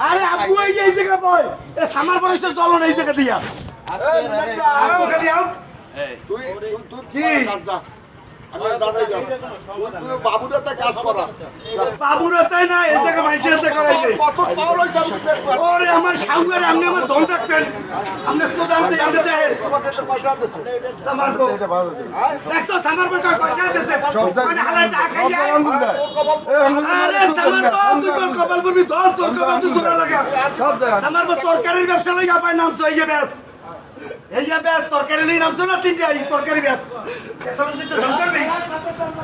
আরে আব্বু এই যে এই জায়গা বয় এ সামার পরে চলো না এই জায়গা দিয়া তুই তুই কি? না এই মাইসের হাতে করাইছে ওরে আমার সাউগারে আপনি আমার রাখবেন আপনি সোজা আনতে তো দেখছ মানে খাইয়া আরে তুই কোন কপাল পড়বি ধর তোর কপাল জোড়া লাগা। তরকারির ব্যবসা লাগা নাম সই যে ব্যাস। এই যে ব্যাস তরকারি লই নামছো না তিন যাই তরকারি ব্যাস। তো করবি?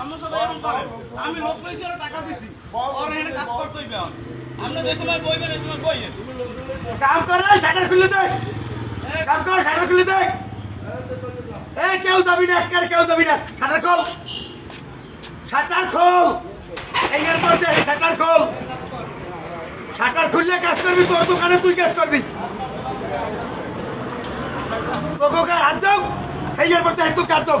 আমি লোক পেয়েছি টাকা দিছি। ওর এখানে কাজ করতে হইবে এখন। যে সময় বইবেন এই সময় বইয়েন কাম কর শাটার খুলে দে। কাম কর শাটার খুলে দে। এই কেউ যাবি না একের কেউ যাবি না। শাটার খোল। শাটার খোল। এই এর মধ্যে শাটার খোল। শাটার খুললে কাজ করবি তোর দোকানে তুই কাজ করবি। তোকে হাত দাও। এই এর মধ্যে একটু কাজ দাও।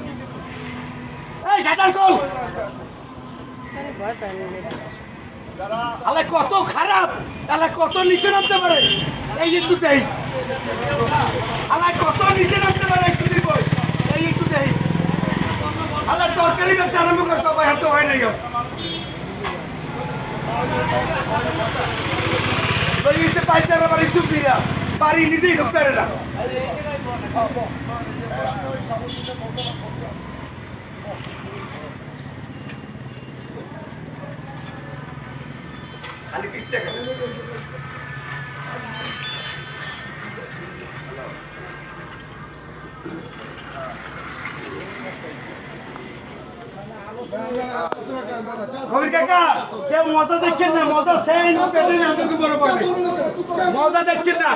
আলে কত খারাপ, আলে কত নিচে নামতে পারে। এই একটু দেই। আলে কত নিচে নামতে পারে, একটু দিব এই একটু দেই। আলে তরকারি ব্যবসা আরম্ভ করতে হবে হাতে হয় নাই পাইতারা বাড়ি চুপিরা বাড়ি নিজেই ঢুকতে পারে না। খালি পিঠটা কেউ মজা দেখছেন না? মজা সেই পেটে পাবে মজা দেখছেন না?